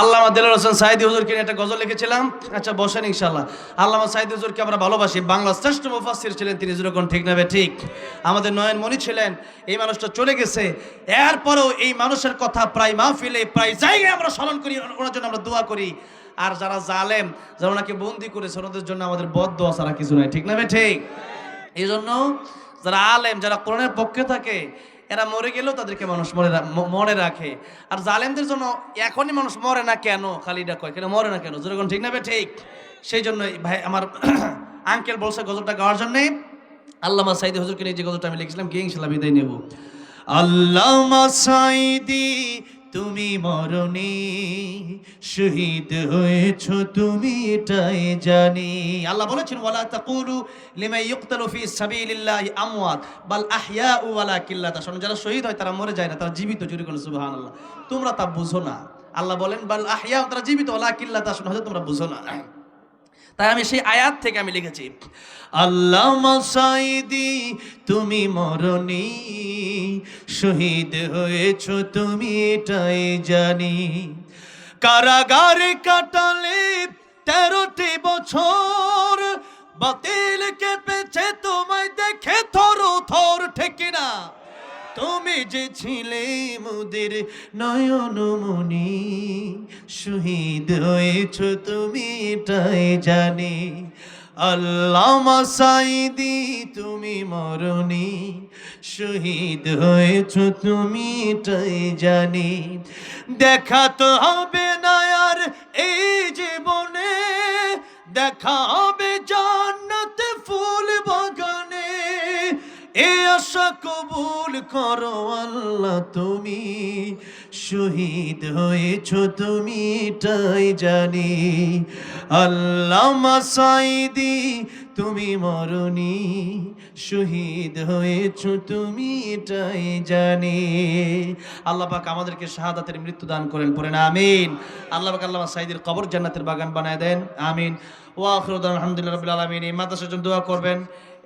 আল্লামা দিলুর হোসেন সাইদি হুজুরকে নিয়ে একটা গজল লিখেছিলাম। আচ্ছা বসেন ইনশাল্লাহ আল্লামা সাইদি হুজুরকে আমরা ভালোবাসি। বাংলা শ্রেষ্ঠ মুফাসসির ছিলেন তিনি যেরকম ঠিক নেবে ঠিক? আমাদের নয়ন মনি ছিলেন, এই মানুষটা চলে গেছে। এরপরেও এই মানুষের কথা প্রায় মাহফিলে, প্রায় জায়গায় আমরা স্মরণ করি। ওনার জন্য আমরা দোয়া করি। আর যারা জালেম, যারা ওনাকে বন্দি করেছে, ওনাদের জন্য আমাদের বদ দোয়া ছাড়া কিছু নাই। ঠিক না বে ঠিক? এই জন্য যারা আলেম, যারা কোরআনের পক্ষে থাকে এরা মরে গেলেও তাদেরকে মানুষ মরে মনে রাখে। আর জালেমদের জন্য এখনই মানুষ মরে না কেন? খালিটা কয়, কেন মরে না কেন? যেরকম ঠিক না ঠিক। সেই জন্য ভাই, আমার আঙ্কেল বলছে গজলটা গাওয়ার জন্যে। আল্লামা সাইদি হুজুরকে নিয়ে যে গজলটা আমি লিখেছিলাম, গিয়ে ইনশাল্লাহ বিদায় নেব। আল্লামা সাইদি তুমি মরণি শহীদ হয়েছ, তুমি এটাই জানি। আল্লাহ বলেছেন, ওয়ালা তাকুলু লিমা ইউকতালু ফি সাবিলিল্লাহি আমওয়াত, বাল আহইয়াউ ওয়ালা কিল্লাতা। শুনুন যারা শহীদ হয়, তারা মরে যায় না, তারা জীবিত, জুরি কোন সুবহানাল্লাহ। তোমরা তা বুঝো না। আল্লাহ বলেন, বাল আহইয়া তারা জীবিত, ওয়ালা কিল্লাতা। শুনুন হয়তো তোমরা বুঝো না। তাই আমি সেই আয়াত থেকে আমি লিখেছি, আল্লাহ সাইদি তুমি মরণি শহীদ হয়েছ তুমি, এটাই জানি। কারাগারে কাটালে তেরোটি বছর, বাতিল কেঁপেছে তোমায় দেখে থর থর, ঠেকে না? তুমি যে ছিলে মুদের নয়নমণি শহীদ হয়েছ তুমি, এটাই জানি। আল্লামা মাসাইদি তুমি মরণি। শহীদ হয়েছ তুমি তাই জানি। দেখা তো হবে না আর এই জীবনে। দেখা এ আশা কবুল করো আল্লাহ তুমি। শহীদ হয়েছ তুমি তাই জানি। আল্লাহ সাইদি তুমি মরণি, শহীদ হয়েছ তুমি, এটাই জানি। আল্লাহ পাক আমাদেরকে শাহাদাতের মৃত্যু দান করেন পড়েন আমিন। আল্লাহ পাক আল্লাহ সাইদির কবর জান্নাতের বাগান বানায় দেন, আমিন। ওয়াখরুদ্দান আলহামদুলিল্লাহ রবিল আলমিন। এই মাদ্রাসার জন্য দোয়া করবেন।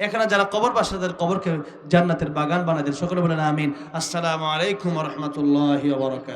এখানে যারা কবর বাসাদের কবরকে জান্নাতের বাগান বানায় দেন, সকলে বলেন, আমিন। আসসালামু আলাইকুম রহমতুল্লাহ বরকাত